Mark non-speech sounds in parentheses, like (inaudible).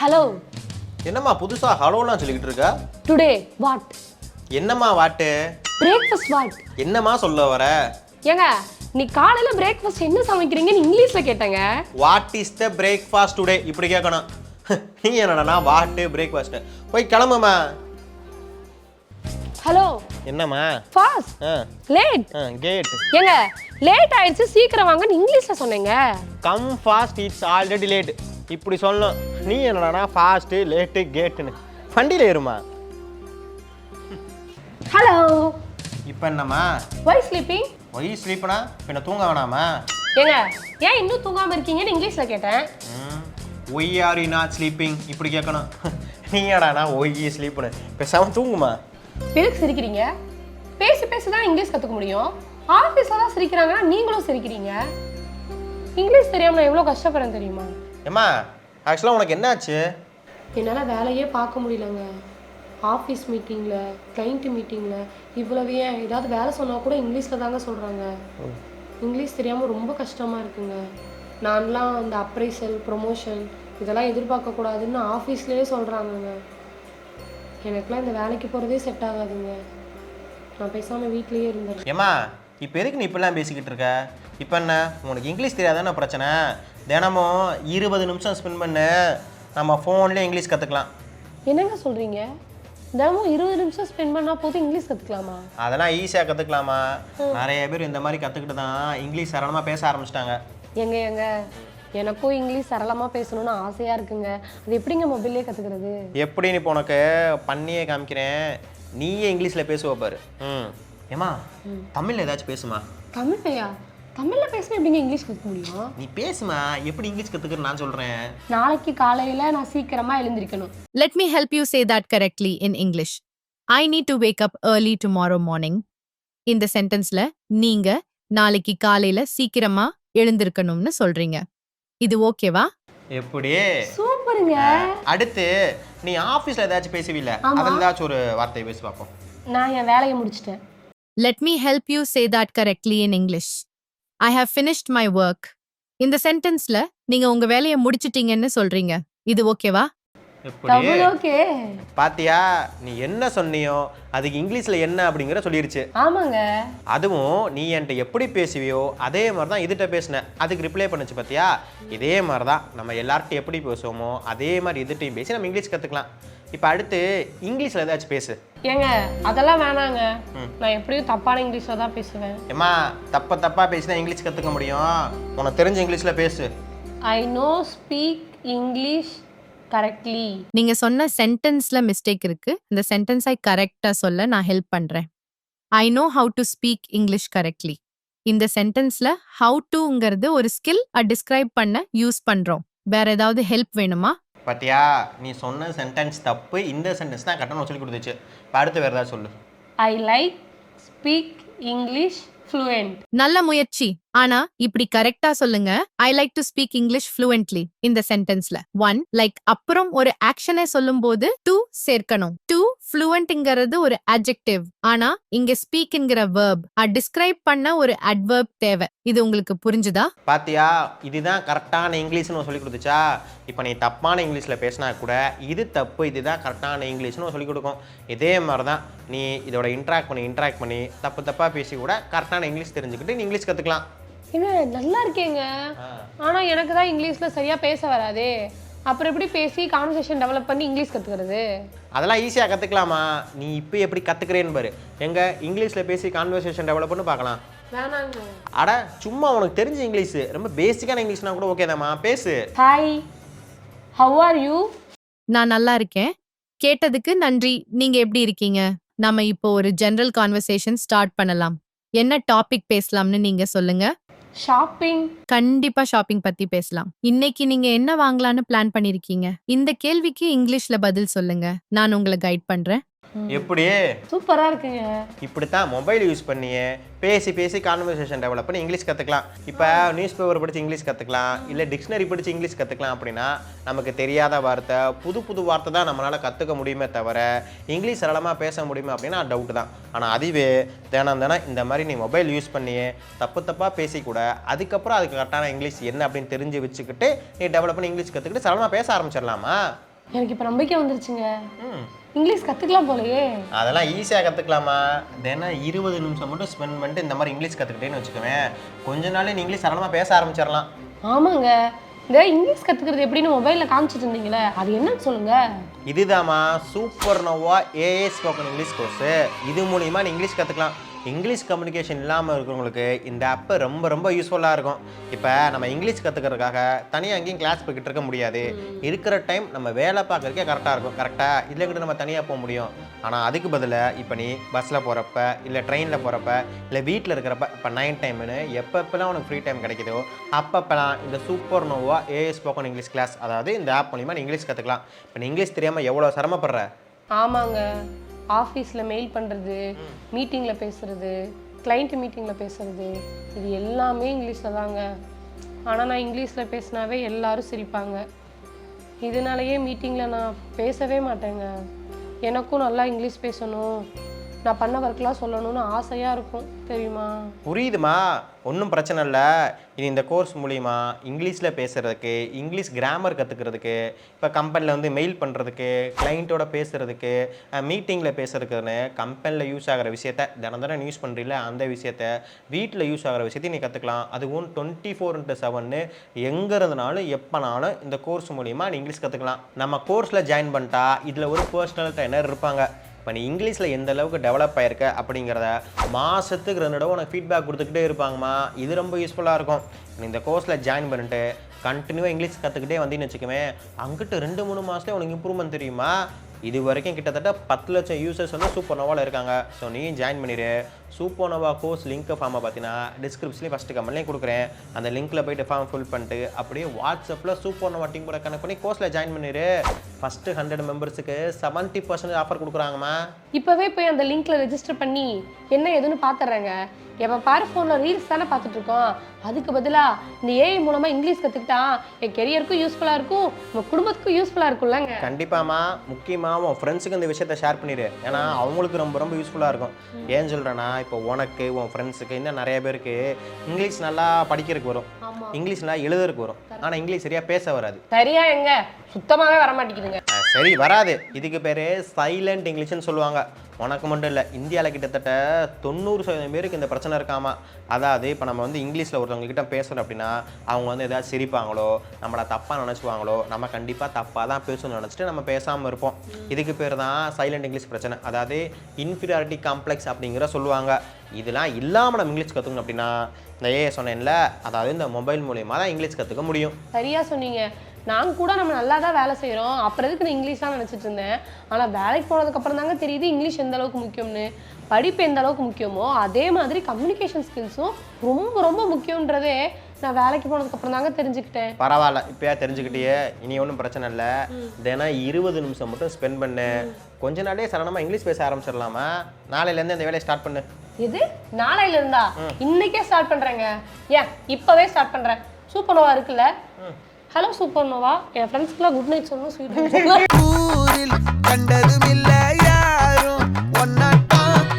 Hello என்னம்மா புதுசா ஹலோலாம் சொல்லிக்கிட்டு இருக்க? டுடே வாட் என்னம்மா வாட்டு பிரேக்ஃபாஸ்ட் வாட் என்னம்மா சொல்ல வர? ஏங்க நீ காலையில பிரேக்ஃபாஸ்ட் என்ன சமைக்கிறீங்கன்னு இங்கிலீஷ்ல கேட்டேங்க. What is the breakfast today இப்படி கேட்கணும் (laughs) நீ என்னடா வாட்டு பிரேக்ஃபாஸ்ட் போய் கிளம்புமா ஹலோ என்னம்மா? ஃபாஸ்ட் லேட் கேட் ஏங்க லேட் ஆயிடுச்சு சீக்கிரம் வாங்கன்னு இங்கிலீஷ்ல சொன்னீங்க. Come fast it's already late இப்படி சொல்லணும். நீ என்னடா ஃபாஸ்ட்டு லேட்டு கேட்டுன்னு வண்டியில் ஏறுமா. ஹலோ இப்போ என்னம்மா? வை ஸ்லீப்பிங் ஒய் ஸ்லீப்னா பின்ன தூங்க வேணாமா? ஏங்க ஏன் இன்னும் தூங்காம இருக்கீங்கன்னு இங்கிலீஷ்ல கேட்டேன். ஒய் ஆர் நாட் ஸ்லீப்பிங் இப்படி கேட்கணும். நீ என்னடா ஒய் ஸ்லீப்னு பேசாம தூங்குமா? எதுக்கு சிரிக்கிறீங்க? பேசி பேசி தான் இங்கிலீஷ் கற்றுக்க முடியும். ஆஃபீஸில் தான் சிரிக்கிறாங்கன்னா நீங்களும் சிரிக்கிறீங்க. இங்கிலீஷ் தெரியாம நான் எவ்வளோ கஷ்டப்படுறேன் தெரியுமா? ஏம்மா ஆக்சுவலாக உனக்கு என்னாச்சு? என்னால் வேலையே பார்க்க முடியலங்க. ஆஃபீஸ் மீட்டிங்கில் கிளைண்ட் மீட்டிங்கில் இவ்வளவு ஏன்? ஏதாவது வேலை சொன்னால் கூட இங்கிலீஷில் தாங்க சொல்கிறாங்க இங்கிலீஷ் தெரியாமல் ரொம்ப கஷ்டமாக இருக்குங்க. நான்லாம் அந்த அப்ரைசல் ப்ரொமோஷன் இதெல்லாம் எதிர்பார்க்கக்கூடாதுன்னு ஆஃபீஸ்லேயே சொல்கிறாங்கங்க எனக்குலாம் இந்த வேலைக்கு போகிறதே செட் ஆகாதுங்க. நான் பேசாமல் வீட்லேயே இருந்துடுறேன். ஏம்மா இப்போ எதுக்கு நீ இப்படிலாம் பேசிக்கிட்டு இருக்க? இப்போ என்ன? உனக்கு இங்கிலீஷ் தெரியாதானே பிரச்சனை? தினமும் இருபது நிமிஷம் ஸ்பெண்ட் பண்ணு. நம்ம ஃபோன்லேயே இங்கிலீஷ் கற்றுக்கலாம் என்னங்க சொல்கிறீங்க தினமும் இருபது நிமிஷம் ஸ்பெண்ட் பண்ணால் போதும் இங்கிலீஷ் கற்றுக்கலாமா அதெல்லாம் ஈஸியாக கற்றுக்கலாமா நிறைய பேர் இந்த மாதிரி கற்றுக்கிட்டு தான் இங்கிலீஷ் சரளமாக பேச ஆரம்பிச்சிட்டாங்க. எங்க எங்க? எனக்கும் இங்கிலீஷ் சரளமாக பேசணும்னு ஆசையாக இருக்குங்க. அது எப்படிங்க மொபைல்லே கற்றுக்கிறது எப்படின்னு இப்போ உனக்கு பண்ணியே காமிக்கிறேன். நீயே இங்கிலீஷில் பேசுவ பாரு. ம். ஏம்மா தமிழில் ஏதாச்சும் பேசுமா? தமிழ்லையா? தமிழில் பேசினா எப்படிங்க இங்கிலீஷ் கற்றுக்க முடியும்? நீ பேசுமா எப்படி இங்கிலீஷ் கற்றுக்குன்னு நான் சொல்கிறேன் நாளைக்கு காலையில் நான் சீக்கிரமாக எழுந்திருக்கணும். Let me help you say that correctly in English. I need to wake up early tomorrow morning. இந்த சென்டென்ஸ்ல நீங்க நாளைக்கு காலையில சீக்கிரமா எழுந்திருக்கணும்னு சொல்றீங்க. இது ஓகேவா? எப்படி? சூப்பருங்க. அடுத்து நீ ஆஃபீஸில் ஏதாச்சும் பேசுவீல? அதில் ஏதாச்சும் ஒரு வார்த்தையை பேசி பார்ப்போம் நான் என் வேலையை முடிச்சிட்டேன். Let me help you say that correctly in English I have finished my work இந்த சென்டென்ஸ்ல நீங்க உங்க வேலையை முடிச்சிட்டீங்கன்னு சொல்றீங்க. இது ஓகேவா பாத்தியா நீ என்ன சொன்னியோ அதுக்கு இங்கிலீஷில் என்ன அப்படிங்கிற சொல்லிருச்சு. ஆமாங்க. அதுவும் நீ என்கிட்ட எப்படி பேசுவியோ அதே மாதிரி தான் இதுகிட்ட பேசினேன். அதுக்கு ரிப்ளை பண்ணுச்சு பார்த்தியா இதே மாதிரி தான் நம்ம எல்லார்ட்டும் எப்படி பேசுவோமோ அதே மாதிரி இதுட்டையும் பேசி நம்ம இங்கிலீஷ் கற்றுக்கலாம் இப்போ அடுத்து இங்கிலீஷில் ஏதாச்சும் பேசு. ஏங்க அதெல்லாம் வேணாங்க. நான் எப்படியும் தப்பான இங்கிலீஷில் தான் பேசுவேன். ஏம்மா தப்ப தப்பாக பேசினா இங்கிலீஷ் கற்றுக்க முடியும்? உனக்கு தெரிஞ்ச இங்கிலீஷில் பேசு. I know speak English correctly நீங்க சொன்ன சென்டென்ஸ்ல மிஸ்டேக் இருக்கு. இந்த சென்டென்ஸை கரெக்டா சொல்ல நான் ஹெல்ப் பண்றேன். I know how to speak English correctly இந்த சென்டென்ஸ்ல ஹவு டுங்கிறது ஒரு ஸ்கில் டிஸ்கிரைப் பண்ண யூஸ் பண்றோம். வேற ஏதாவது ஹெல்ப் வேணுமா? பாத்தியா நீ சொன்ன சென்டென்ஸ் தப்பு. இந்த சென்டென்ஸ் தான் கரெக்டாக சொல்லி கொடுத்துச்சு. அடுத்து வேறு ஏதாவது சொல்லு. I like speak English fluent நல்ல முயற்சி. ஆனா இப்படி கரெக்டா சொல்லுங்க. I like to speak English fluently இந்த சென்டென்ஸ்ல ஒன் லைக் அப்புறம் ஒரு ஆக்ஷனை சொல்லும் போது டூ சேர்க்கணும். டூ ஃப்ளூவன்ட்ங்கிறது ஒரு அட்ஜெக்டிவ் ஆனா இங்க ஸ்பீக்ங்கிற வேர்ப் டிஸ்கிரைப் பண்ண ஒரு அட்வெர்ப் தேவை. இது உங்களுக்கு புரிஞ்சுதா? பாத்தியா இதுதான் கரெக்டான இங்கிலீஷ்னு சொல்லி கொடுத்துச்சா? இப்போ நீ தப்பான இங்கிலீஷில் பேசினா கூட இது தப்பு இதுதான் கரெக்டான இங்கிலீஷ்னு சொல்லி கொடுக்கும். இதே மாதிரி தான் நீ இதோட இன்ட்ராக்ட் பண்ணி இன்ட்ராக்ட் பண்ணி தப்பு தப்பாக பேசி கூட கரெக்டான இங்கிலீஷ் தெரிஞ்சுக்கிட்டு நீ இங்கிலீஷ் கற்றுக்கலாம் ஏங்க நல்லா இருக்கேங்க. ஆனா எனக்கு தான் இங்கிலீஷ்ல சரியா பேச வராதே. அப்புறம் எப்படி பேசி கான்வர்சேஷன் டெவலப் பண்ணி இங்கிலீஷ் கத்துக்கிறது? அதெல்லாம் ஈஸியாக கற்றுக்கலாமா நீ இப்போ எப்படி கற்றுக்கிறேன்னு பாரு. எங்க இங்கிலீஷில் பேசி கான்வர்சேஷன் டெவலப் பண்ணி பார்க்கலாம் வேணாங்க. அட சும்மா உனக்கு தெரிஞ்ச இங்கிலீஷ். ரொம்ப பேசிக்கான இங்கிலீஷ்னா கூட ஓகே தாம்மா. பேசு. ஹாய் ஹவ் ஆர் யூ நான் நல்லா இருக்கேன். கேட்டதுக்கு நன்றி. நீங்க எப்படி இருக்கீங்க? நாம இப்போ ஒரு ஜெனரல் கான்வர்சேஷன் ஸ்டார்ட் பண்ணலாம். என்ன டாபிக் பேசலாம்னு நீங்க சொல்லுங்க? ஷாப்பிங் கண்டிப்பா ஷாப்பிங் பத்தி பேசலாம். இன்னைக்கு நீங்க என்ன வாங்கலாம்னு பிளான் பண்ணிருக்கீங்க? இந்த கேள்விக்கு இங்கிலீஷ்ல பதில் சொல்லுங்க. நான் உங்களை கைட் பண்றேன். எப்படி? சூப்பரா இருக்குங்க. இப்படித்தான் மொபைல் யூஸ் பண்ணியே பேசி பேசி கான்வர்சேஷன் டெவலப் பண்ணி இங்கிலீஷ் கற்றுக்கலாம் இப்போ நியூஸ் பேப்பர் படித்து இங்கிலீஷ் கற்றுக்கலாம் இல்லை டிக்ஷனரி படித்து இங்கிலீஷ் கற்றுக்கலாம் அப்படின்னா நமக்கு தெரியாத வார்த்தை புது புது வார்த்தை தான் நம்மளால் கற்றுக்க முடியுமே தவிர இங்கிலீஷ் சரளமாக பேச முடியுமா அப்படின்னா டவுட் தான். ஆனால் அதுவே தினம் தினம் இந்த மாதிரி நீ மொபைல் யூஸ் பண்ணியே தப்பு தப்பாக பேசி கூட அதுக்கப்புறம் அதுக்கு கரெக்டான இங்கிலீஷ் என்ன அப்படின்னு தெரிஞ்சு வச்சுக்கிட்டு நீ டெவலப் பண்ணி இங்கிலீஷ் கற்றுக்கிட்டு சரளமாக பேச ஆரம்பிச்சிடலாமா? எனக்கு இப்போ நம்பிக்கை வந்துருச்சுங்க. ம். இங்கிலீஷ் கற்றுக்கலாம் போலயே. அதெல்லாம் ஈஸியாக கற்றுக்கலாமா தினம் இருபது நிமிஷம் மட்டும் ஸ்பெண்ட் பண்ணிட்டு இந்த மாதிரி இங்கிலீஷ் கற்றுக்கிட்டேன்னு வச்சுக்கோவேன் கொஞ்ச நாளே நீ இங்கிலீஷ் சரளமாக பேச ஆரம்பிச்சிடலாம். ஆமாங்க. இந்த இங்கிலீஷ் கற்றுக்கிறது எப்படின்னு மொபைலில் காமிச்சிட்டு இருந்தீங்களே அது என்னன்னு சொல்லுங்க. இதுதாம்மா Super Nova A A spoken English course இது மூலிமா நீ இங்கிலீஷ் கற்றுக்கலாம் இங்கிலீஷ் கம்யூனிகேஷன் இல்லாமல் இருக்கிறவங்களுக்கு இந்த ஆப்பு ரொம்ப ரொம்ப யூஸ்ஃபுல்லாக இருக்கும். இப்போ நம்ம இங்கிலீஷ் கற்றுக்கிறதுக்காக தனியாக எங்கேயும் கிளாஸ் போய்கிட்டு இருக்க முடியாது. இருக்கிற டைம் நம்ம வேலை பார்க்கறதுக்கே கரெக்டாக இருக்கும். கரெக்டாக இதில் கிட்ட நம்ம தனியாக போக முடியும். ஆனால் அதுக்கு பதிலாக இப்போ நீ பஸ்ஸில் போகிறப்ப இல்லை ட்ரெயினில் போகிறப்ப இல்லை வீட்டில் இருக்கிறப்ப இப்போ நைன் டைம்னு எப்பப்பெல்லாம் உனக்கு ஃப்ரீ டைம் கிடைக்குதோ அப்பப்பெல்லாம் இந்த Super Nova A A spoken English class அதாவது இந்த ஆப் மூலிமா நீ இங்கிலீஷ் கற்றுக்கலாம் இப்போ நீ இங்கிலீஷ் தெரியாமல் எவ்வளோ சிரமப்படுற? ஆமாங்க. ஆஃபீஸில் மெயில் பண்ணுறது மீட்டிங்கில் பேசுகிறது கிளைண்ட் மீட்டிங்கில் பேசுகிறது இது எல்லாமே இங்கிலீஷில் தாங்க. ஆனால் நான் இங்கிலீஷில் பேசினாவே எல்லாரும் சிரிப்பாங்க. இதனாலயே மீட்டிங்கில் நான் பேசவே மாட்டேங்க. எனக்கும் நல்லா இங்கிலீஷ் பேசணும். நான் பண்ண ஒர்க்லாம் சொல்லணும்னு ஆசையாக இருக்கும். தெரியுமா? புரியுதுமா. ஒன்றும் பிரச்சனை இல்லை. இது இந்த கோர்ஸ் மூலிமா இங்கிலீஷில் பேசுகிறதுக்கு இங்கிலீஷ் கிராமர் கற்றுக்கிறதுக்கு இப்போ கம்பெனியில் வந்து மெயில் பண்ணுறதுக்கு கிளைண்ட்டோட பேசுகிறதுக்கு மீட்டிங்கில் பேசுகிறதுக்குன்னு கம்பெனியில் யூஸ் ஆகிற விஷயத்த தினம் தினம் யூஸ் பண்ணுறீல அந்த விஷயத்த வீட்டில் யூஸ் ஆகிற விஷயத்தையும் நீ கற்றுக்கலாம் அதுவும் டுவெண்ட்டி ஃபோர் இன்ட்டு செவன்னு எங்கே இருந்தாலும் எப்போனாலும் இந்த கோர்ஸ் மூலிமா நீ இங்கிலீஷ் கற்றுக்கலாம் நம்ம கோர்ஸில் ஜாயின் பண்ணிட்டா இதில் ஒரு பர்சனல் ட்ரைனர் இருப்பாங்க. இப்போ நீ இங்கிலீஷில் எந்த அளவுக்கு டெவலப் ஆயிருக்க அப்படிங்கிறத மாதத்துக்கு ரெண்டு தடவை உனக்கு ஃபீட்பேக் கொடுத்துக்கிட்டே இருப்பாங்கம்மா. இது ரொம்ப யூஸ்ஃபுல்லாக இருக்கும். நீ இந்த கோர்ஸில் ஜாயின் பண்ணிட்டு கண்டினியூவாக இங்கிலீஷ் கற்றுக்கிட்டே வந்தீங்கன்னு வச்சுக்கோவேன் அங்கிட்டு ரெண்டு மூணு மாதத்துல உனக்கு இம்ப்ரூவ்மெண்ட் தெரியுமா? இது வரைக்கும் கிட்டத்தட்ட பத்து லட்சம் யூசர்ஸ் வந்து சூப்பர் நோவாவில் இருக்காங்க. ஸோ நீயும் ஜாயின் பண்ணிடு சூப்பர் நோவா கோர்ஸ் லிங்க் ஃபார்மை பார்த்தீங்கன்னா டிஸ்கிரிப்ஷன்லேயும் ஃபஸ்ட்டு கமெண்ட்லேயும் கொடுக்குறேன். அந்த லிங்க்கில் போயிட்டு ஃபார்ம் ஃபில் பண்ணிட்டு அப்படியே வாட்ஸ்அப்பில் சூப்பர் நோவா டீம் கூட கனெக்ட் பண்ணி கோர்ஸில் ஜாயின் பண்ணிடு ஃபஸ்ட்டு ஹண்ட்ரட் மெம்பர்ஸுக்கு செவன்ட்டி பர்சன்டேஜ் ஆஃபர் கொடுக்குறாங்கம்மா. இப்போவே போய் அந்த லிங்க்ல ரெஜிஸ்டர் பண்ணி என்ன ஏதுன்னு பார்த்துட்றேங்க எப்போ பாரு ஃபோனில் ரீல்ஸ் தானே பார்த்துட்டு இருக்கோம் அதுக்கு பதிலாக இந்த ஏஐ மூலமாக இங்கிலீஷ் கற்றுக்கிட்டா என் கெரியருக்கும் யூஸ்ஃபுல்லாக இருக்கும் நம்ம குடும்பத்துக்கும் யூஸ்ஃபுல்லாக இருக்கும்லங்க. கண்டிப்பாம்மா முக்கியமாக உன் ஃப்ரெண்ட்ஸுக்கு இந்த விஷயத்த ஷேர் பண்ணிடு ஏன்னா அவங்களுக்கு ரொம்ப ரொம்ப யூஸ்ஃபுல்லாக இருக்கும். ஏன் சொல்கிறேன்னா இப்போ உனக்கு உன் ஃப்ரெண்ட்ஸுக்கு இன்னும் நிறைய பேருக்கு இங்கிலீஷ் நல்லா படிக்கிறதுக்கு வரும். இங்கிலீஷ் நல்லா எழுதுறதுக்கு வரும். ஆனால் இங்கிலீஷ் சரியாக பேச வராது. சரியா எங்க? சுத்தமாகவே வர மாட்டேங்குதுங்க சரி வராது. இதுக்கு பேர் சைலண்ட் இங்கிலீஷ்னு சொல்லுவாங்க. உனக்கு மட்டும் இல்லை இந்தியாவில் கிட்டத்தட்ட தொண்ணூறு சதவீதம் பேருக்கு இந்த பிரச்சனை இருக்காமா? அதாவது இப்போ நம்ம வந்து இங்கிலீஷில் ஒருத்தவங்ககிட்ட பேசுகிறோம் அப்படின்னா அவங்க வந்து எதாவது சிரிப்பாங்களோ நம்மளை தப்பாக நினச்சிவாங்களோ நம்ம கண்டிப்பாக தப்பாக தான் பேசணும்னு நினச்சிட்டு நம்ம பேசாமல் இருப்போம். இதுக்கு பேர் தான் சைலண்ட் இங்கிலீஷ் பிரச்சனை. அதாவது இன்ஃபீரியாரிட்டி காம்ப்ளெக்ஸ் அப்படிங்கிற சொல்லுவாங்க. இதெல்லாம் இல்லாமல் நம்ம இங்கிலீஷ் கற்றுக்கணும் அப்படின்னா இந்த ஏ சொன்னேன்ல அதாவது இந்த மொபைல் மூலியமாக தான் இங்கிலீஷ் கற்றுக்க முடியும். சரியாக சொன்னீங்க. நான் கூட நம்ம நல்லா தான் வேலை செய்கிறோம் அப்புறம் எதுக்கு நான் இங்கிலீஷ்லாம் நினச்சிட்டு இருந்தேன்? ஆனால் வேலைக்கு போனதுக்கப்புறம் தாங்க தெரியுது இங்கிலீஷ் எந்த அளவுக்கு முக்கியம்னு. படிப்பு எந்த அளவுக்கு முக்கியமோ அதே மாதிரி கம்யூனிகேஷன் ஸ்கில்ஸும் ரொம்ப ரொம்ப முக்கியன்றதே நான் வேலைக்கு போனதுக்கப்புறம் தாங்க தெரிஞ்சுக்கிட்டேன். பரவாயில்ல. இப்போயா தெரிஞ்சுக்கிட்டியே இனி ஒன்றும் பிரச்சனை இல்லை. தினம் இருபது நிமிஷம் மட்டும் ஸ்பெண்ட் பண்ணு. கொஞ்ச நாளே சரணமாக இங்கிலீஷ் பேச ஆரம்பிச்சிடலாமா? நாளையிலேருந்து இந்த வேலையை ஸ்டார்ட் பண்ணு. இது நாளையில இருந்தா இன்னைக்கே ஸ்டார்ட் பண்றேங்க. ஏன்? இப்பவே ஸ்டார்ட் பண்றேன். சூப்பர் நோவா இருக்குல்ல ஹலோ சூப்பர் நோவா என் ஃப்ரெண்ட்ஸ்க்குலாம் குட் நைட் சொல்லணும் ஸ்வீட் ஊரில் இல்லை.